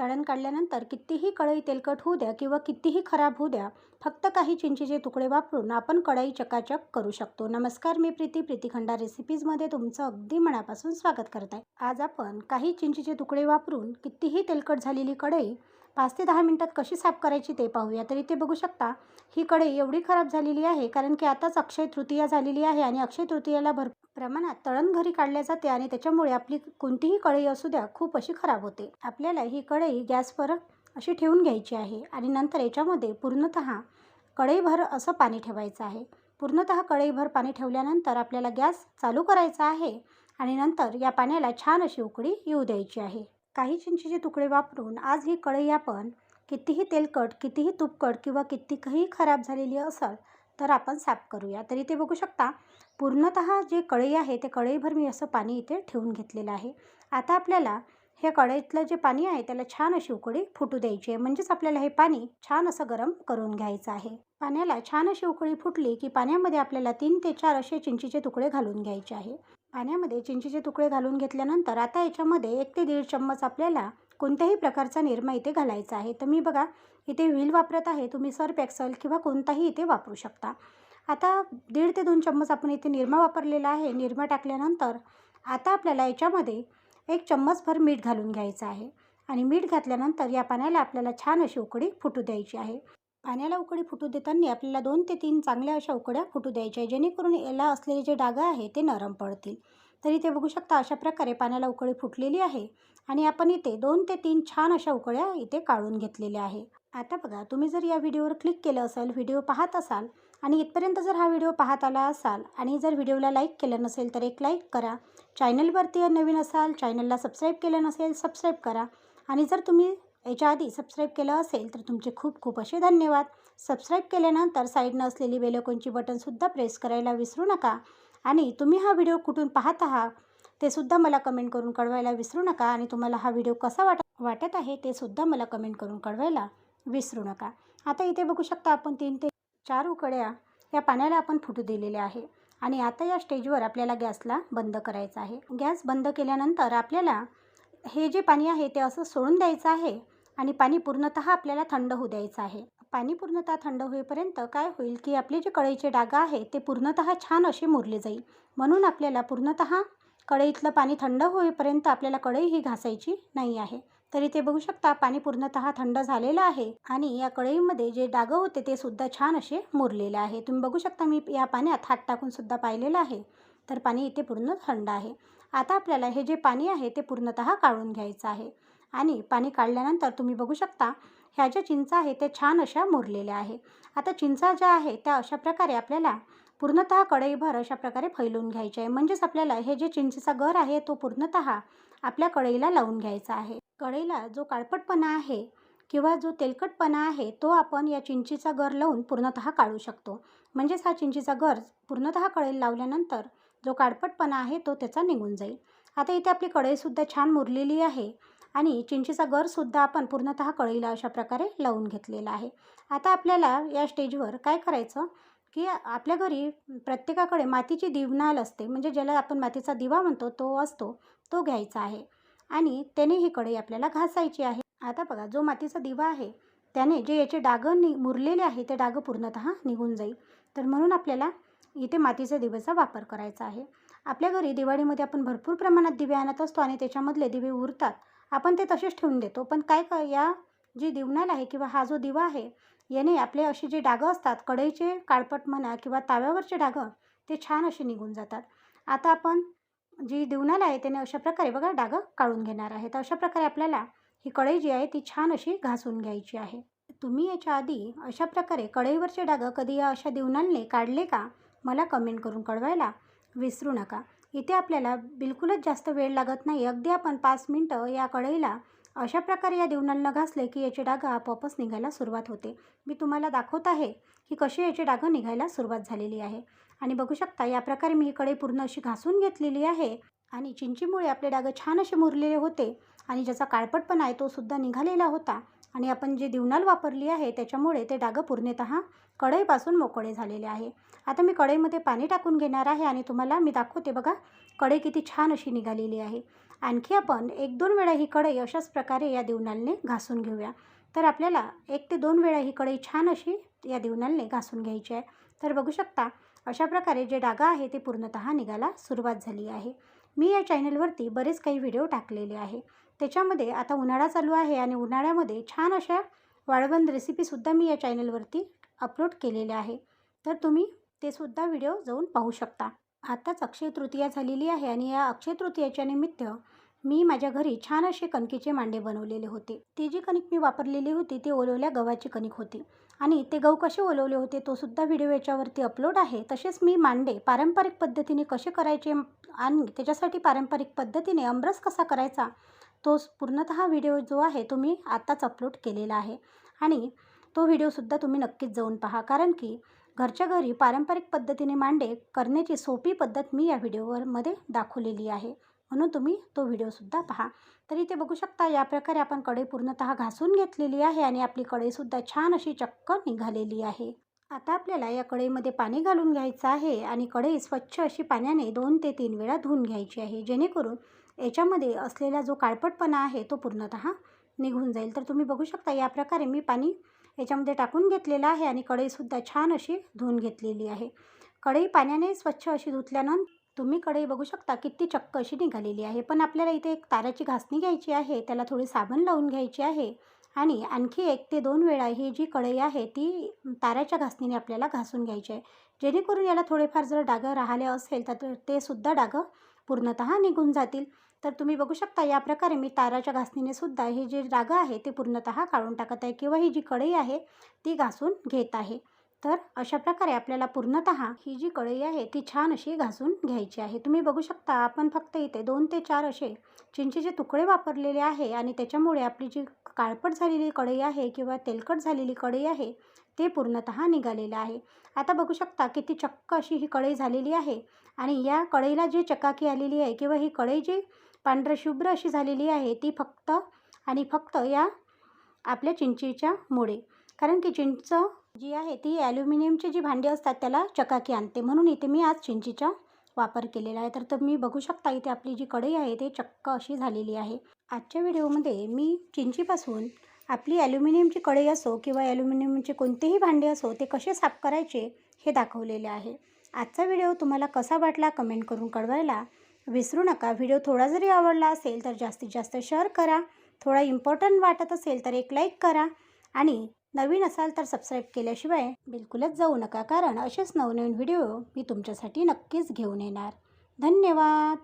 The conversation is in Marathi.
तळण काढल्यानंतर कितीही कढई तेलकट होऊ द्या किंवा कितीही खराब होऊ द्या फक्त काही चिंचेचे तुकडे वापरून आपण कढई चकाचक करू शकतो. नमस्कार मी प्रीती. प्रीती खंडा रेसिपीजमध्ये तुमचं अगदी मनापासून स्वागत करत आहे. आज आपण काही चिंचेचे तुकडे वापरून कितीही तेलकट झालेली कढई पाच ते दहा मिनटात कशी साफ करायची ते पाहूया. तर इथे बघू शकता ही कढई एवढी खराब झालेली आहे कारण की आताच अक्षय तृतीया झालेली आहे आणि अक्षय तृतीयाला भर प्रमाणात तळण घरी काढल्या जाते आणि त्याच्यामुळे आपली कोणतीही कढई असू द्या खूप अशी खराब होते. आपल्याला ही कढई गॅसवर अशी ठेवून घ्यायची आहे आणि नंतर याच्यामध्ये पूर्णतः कढईभर असं पाणी ठेवायचं आहे. पूर्णतः कढईभर पाणी ठेवल्यानंतर आपल्याला गॅस चालू करायचा आहे आणि नंतर या पाण्याला छान अशी उकळी येऊ द्यायची आहे. काही चिंचेचे तुकडे वापरून आज ही कढई आपण कितीही तेलकट कितीही तुपकट किंवा कितीही खराब झालेली असेल तर आपण साफ करूया. तर इथे बघू शकता पूर्णतः जे कढई आहे ते कढईभर मी असं पाणी इथे ठेवून घेतलेलं आहे. आता आपल्याला हे कढईतलं जे पाणी आहे त्याला छान अशी उकळी फुटू द्यायची आहे. म्हणजेच आपल्याला हे पाणी छान असं गरम करून घ्यायचं आहे. पाण्याला छान अशी उकळी फुटली की पाण्यामध्ये आपल्याला तीन ते चार असे चिंचेचे तुकडे घालून घ्यायचे आहे. पाण्यामध्ये चिंचेचे तुकडे घालून घेतल्यानंतर आता याच्यामध्ये एक ते दीड चम्मच आपल्याला कोणत्याही प्रकारचा निरमा इथे घालायचा आहे. तर मी बघा इथे व्हील वापरत आहे. तुम्ही सर्फ एक्सल किंवा कोणताही इथे वापरू शकता. आता दीड ते दोन चम्मच आपण इथे निरमा वापरलेला आहे. निरमा टाकल्यानंतर आता आपल्याला याच्यामध्ये एक चम्मचभर मीठ घालून घ्यायचं आहे. आणि मीठ घातल्यानंतर या पाण्याला आपल्याला छान अशी उकडी फुटू द्यायची आहे. पाण्याला उकळी फुटू देताना आपल्याला दोन ते तीन चांगल्या अशा उकड्या फुटू द्यायच्या आहे जेणेकरून याला असलेले जे डागं आहे ते नरम पडतील. तर इथे बघू शकता अशा प्रकारे पाण्याला उकळी फुटलेली आहे आणि आपण इथे दोन ते तीन छान अशा उकळ्या इथे काढून घेतलेल्या आहे. आता बघा तुम्ही जर या व्हिडिओवर क्लिक केलं असेल व्हिडिओ पाहत असाल आणि इथपर्यंत जर हा व्हिडिओ पाहत आला असाल आणि जर व्हिडिओला लाईक केलं नसेल तर एक लाईक करा. चॅनलवरती नवीन असाल चॅनलला सबस्क्राईब केलं नसेल सबस्क्राईब करा. आणि जर तुम्ही याच्या आधी सबस्क्राईब केलं असेल तर तुमचे खूप खूप असे धन्यवाद. सबस्क्राईब केल्यानंतर साईडनं असलेली बेलकोनची बटनसुद्धा प्रेस करायला विसरू नका. आणि तुम्ही हा व्हिडिओ कुठून पाहत आहात ते सुद्धा मला कमेंट करून कळवायला विसरू नका. आणि तुम्हाला हा व्हिडिओ कसा वाट वाटत आहे ते सुद्धा मला कमेंट करून कळवायला विसरू नका. आता इथे बघू शकता आपण तीन ते चार उकड्या या पाण्याला आपण फुटू दिलेल्या आहे. आणि आता या स्टेजवर आपल्याला गॅसला बंद करायचा आहे. गॅस बंद केल्यानंतर आपल्याला हे जे पाणी आहे ते असं सोडून द्यायचं आहे. आणि पाणी पूर्णतः आपल्याला थंड होऊ द्यायचं आहे. पाणी पूर्णतः थंड होईपर्यंत काय होईल की आपले जे कढईचे डागा आहे ते पूर्णतः छान असे मुरले जाईल. म्हणून आपल्याला पूर्णतः कढईतलं पाणी थंड होईपर्यंत आपल्याला कढई ही घासायची नाही आहे. तर इथे बघू शकता पाणी पूर्णतः थंड झालेलं आहे आणि या कढईमध्ये जे डागं होते ते सुद्धा छान असे मुरलेले आहे. तुम्ही बघू शकता मी या पाण्यात हात टाकून सुद्धा पाहिलेलं आहे. तर पाणी इथे पूर्ण थंड आहे. आता आपल्याला हे जे पाणी आहे ते पूर्णतः काढून घ्यायचं आहे. आणि पाणी काढल्यानंतर तुम्ही बघू शकता ह्या ज्या चिंचा आहे ते छान अशा मुरलेल्या आहे. आता चिंचा ज्या आहे त्या अशा प्रकारे आपल्याला पूर्णतः कढईभर अशा प्रकारे फैलून घ्यायचे आहे. म्हणजेच आपल्याला हे जे चिंचेचा गर आहे तो पूर्णतः आपल्या कढईला लावून घ्यायचा आहे. कढईला जो काळपटपणा आहे किंवा जो तेलकटपणा आहे तो आपण या चिंचेचा गर लावून पूर्णतः काढू शकतो. म्हणजेच हा चिंचेचा गर पूर्णतः कढईला लावल्यानंतर जो काळपटपणा आहे तो त्याचा निघून जाईल. आता इथे आपली कढईसुद्धा छान मुरलेली आहे. आणि चिंचेचा गरसुद्धा आपण पूर्णतः कढईला अशा प्रकारे लावून घेतलेला आहे. आता आपल्याला या स्टेजवर काय करायचं की आपल्या घरी प्रत्येकाकडे मातीची दिवनाल असते म्हणजे ज्याला आपण मातीचा दिवा म्हणतो तो असतो तो घ्यायचा आहे. आणि त्याने ही कढई आपल्याला घासायची आहे. आता बघा जो मातीचा दिवा आहे त्याने जे याचे डागं नि मुरलेले आहे ते डागं पूर्णतः निघून जाईल. तर म्हणून आपल्याला इथे मातीच्या दिव्याचा वापर करायचा आहे. आपल्या घरी दिवाळीमध्ये आपण भरपूर प्रमाणात दिवे आणत असतो आणि त्याच्यामधले दिवे उरतात. आपण ते तसेच ठेवून देतो. पण काय क या जी दिवणाला आहे किंवा हा जो दिवा आहे याने आपले असे जे डागं असतात कढईचे काळपट म्हणा किंवा ताव्यावरचे डागं ते छान असे निघून जातात. आता आपण जी दिवणाला आहे त्याने अशा प्रकारे बघा डागं काढून घेणार आहे तर अशा प्रकारे आपल्याला ही कढई जी आहे ती छान अशी घासून घ्यायची आहे. तुम्ही याच्या आधी अशा प्रकारे कढईवरचे डागं कधी या अशा दिवणांनी काढले का? मला कमेंट करून कळवायला विसरू नका. इथे आपल्याला बिलकुलच जास्त वेळ लागत नाही. अगदी आपण पाच मिनटं या कढईला अशा प्रकारे या देवणांना घासले की याचे डागं आपोआपच निघायला सुरुवात होते. मी तुम्हाला दाखवत आहे की कसे याचे डागं निघायला सुरुवात झालेली आहे. आणि बघू शकता या प्रकारे मी ही कढई पूर्ण अशी घासून घेतलेली आहे आणि चिंचीमुळे आपले डागं छान असे मुरलेले होते आणि ज्याचा काळपटपणा आहे तो सुद्धा निघालेला होता. आणि आपण जी दिवनाल वापरली आहे त्याच्यामुळे ते डागं पूर्णतः कढईपासून मोकळे झालेले आहे. आता मी कढईमध्ये पाणी टाकून घेणार आहे आणि तुम्हाला मी दाखवते बघा कढई किती छान अशी निघालेली आहे. आणखी आपण एक दोन वेळा ही कढई अशाच प्रकारे या दिवनालने घासून घेऊया. तर आपल्याला एक ते दोन वेळा ही कढई छान अशी या दिवनालने घासून घ्यायची आहे. तर बघू शकता अशा प्रकारे जे डागा आहे ते पूर्णतः निघायला सुरुवात झाली आहे. मी या चॅनलवरती बरेच काही व्हिडिओ टाकलेले आहे. त्याच्यामध्ये आता उन्हाळा चालू आहे आणि उन्हाळ्यामध्ये छान अशा वाळवंद रेसिपीसुद्धा मी या चॅनलवरती अपलोड केलेल्या आहे. तर तुम्ही ते सुद्धा व्हिडिओ जाऊन पाहू शकता. आताच अक्षय तृतीया झालेली आहे आणि या अक्षय तृतीयाच्या निमित्त मी माझ्या घरी छान असे कणकेचे मांडे बनवलेले होते. ती जी कणिक मी वापरलेली होती ती ओलवल्या गव्हाची कणिक होती. आणि ते गहू कसे ओलवले होते तो सुद्धा व्हिडिओ याच्यावरती अपलोड आहे. तसेच मी मांडे पारंपरिक पद्धतीने कसे करायचे आणि त्याच्यासाठी पारंपरिक पद्धतीने आमरस कसा करायचा तो पूर्णतः व्हिडिओ जो आहे तो मी आत्ताच अपलोड केलेला आहे. आणि तो व्हिडिओसुद्धा तुम्ही नक्कीच जाऊन पहा. कारण की घरच्या घरी पारंपरिक पद्धतीने मांडे करण्याची सोपी पद्धत मी या व्हिडिओवरमध्ये दाखवलेली आहे. म्हणून तुम्ही तो व्हिडिओसुद्धा पहा. तर इथे बघू शकता या प्रकारे आपण कढई पूर्णतः घासून घेतलेली आहे आणि आपली कढईसुद्धा छान अशी चक्क निघालेली आहे. आता आपल्याला या कढईमध्ये पाणी घालून घ्यायचं आहे आणि कढई स्वच्छ अशी पाण्याने दोन ते तीन वेळा धुवून घ्यायची आहे. जेणेकरून याच्यामध्ये असलेला जो काळपटपणा आहे तो पूर्णतः निघून जाईल. तर तुम्ही बघू शकता या प्रकारे मी पाणी याच्यामध्ये टाकून घेतलेलं आहे आणि कढईसुद्धा छान अशी धुवून घेतलेली आहे. कढई पाण्याने स्वच्छ अशी धुतल्यानंतर तुम्ही कढई बघू शकता किती चक्क अशी निघालेली आहे. पण आपल्याला इथे एक ताराची घासणी घ्यायची आहे त्याला थोडी साबण लावून घ्यायची आहे आणि आणखी एक ते दोन वेळा ही जी कढई आहे ती ताराच्या घासणीने आपल्याला घासून घ्यायची आहे. जेणेकरून याला थोडेफार जर डागं राहिले असेल तर ते सुद्धा डागं पूर्णतः निघून जातील. तर तुम्ही बघू शकता या प्रकारे मी ताराच्या घासणीने सुद्धा हे जे राग आहे ते पूर्णतः काढून टाकत आहे किंवा ही जी कढई आहे ती घासून घेत आहे. तर अशा प्रकारे आपल्याला पूर्णतः ही जी कढई आहे ती छान अशी घासून घ्यायची आहे. तुम्ही बघू शकता आपण फक्त इथे दोन ते चार असे चिंचेचे तुकडे वापरलेले आहे आणि त्याच्यामुळे आपली जी काळपट झालेली कढई आहे किंवा तेलकट झालेली कढई आहे ते पूर्णतः निघालेलं आहे. आता बघू शकता किती चक्क अशी ही कढई झालेली आहे आणि या कढईला जी चकाकी आलेली आहे किंवा ही कढई जी पांढरं शुभ्र अशी झालेली आहे ती फक्त आणि फक्त या आपल्या चिंचेच्या मुळे. कारण की चिंच जी आहे ती ॲल्युमिनियमची जी भांडी असतात त्याला चकाकी आणते. म्हणून इथे मी आज चिंचीचा वापर केलेला आहे. तर तुम्ही बघू शकता इथे आपली जी कढई आहे ते चक्क अशी झालेली आहे. आजच्या व्हिडिओमध्ये मी चिंचीपासून आपली ॲल्युमिनियमची कढई असो किंवा ॲल्युमिनियमचे कोणतेही भांडे असो ते कसे साफ करायचे हे दाखवलेले आहे. आजचा व्हिडिओ तुम्हाला कसा वाटला कमेंट करून कळवायला विसरू नका. व्हिडिओ थोडा जरी आवडला असेल तर जास्तीत जास्त शेअर करा. थोडा इम्पॉर्टंट वाटत असेल तर एक लाईक करा. आणि नवीन असाल तर सबस्क्राईब केल्याशिवाय बिलकुलच जाऊ नका. कारण असेच नवनवीन व्हिडिओ मी तुमच्यासाठी नक्कीच घेऊन येणार. धन्यवाद.